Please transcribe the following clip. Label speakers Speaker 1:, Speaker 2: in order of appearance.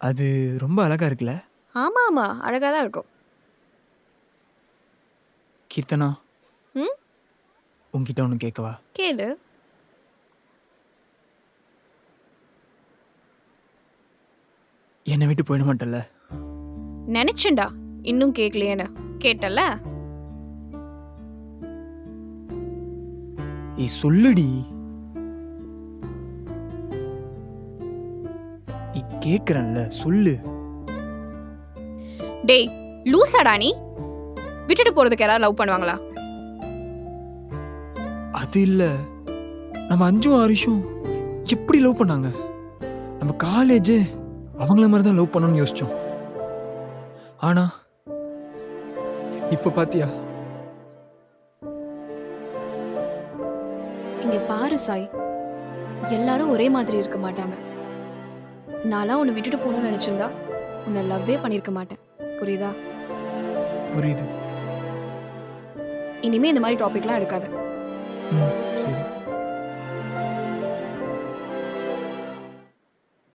Speaker 1: அது ரொம்ப அழகா இருக்குல்ல?
Speaker 2: ஆமா ஆமா. அழகா தான் இருக்கும்.
Speaker 1: கீர்த்தனா?
Speaker 2: ம்?
Speaker 1: உன்கிட்ட ஒன்று கேட்கவா
Speaker 2: கேளு.
Speaker 1: என்னை விட்டு போயிட மாட்டல்ல?
Speaker 2: நினைச்சேன்டா. இன்னும் கேட்கலையேன்னு கேட்டல
Speaker 1: ஏய் சொல்லுடி. நீ கேட்குறல்ல சொல்லு.
Speaker 2: டேய் லூசாடா நீ? விட்டுட்டு போறதுக்கு யாராவது லவ் பண்ணுவாங்களா?
Speaker 1: அது இல்லை. நம்ம அஞ்சும் ஆரிஷும் எப்படி லவ் பண்ணாங்க? நம்ம காலேஜ் அவங்கள மாதிரி தான் லவ் பண்ணணும்னு யோசிச்சோம். ஆனா இப்போ பாத்தியா?
Speaker 2: இங்க பாரு சாய். எல்லாரும் ஒரே மாதிரி இருக்க மாட்டாங்க. நான்லாம் உன்னை விட்டுட்டு போகணும்னு நினைச்சிருந்தா உன்னை லவ்வே பண்ணியிருக்க மாட்டேன். புரியுதா?
Speaker 1: புரியுது.
Speaker 2: இனிமே இந்த மாதிரி டாபிக்லாம் எடுக்காத.
Speaker 1: சரி.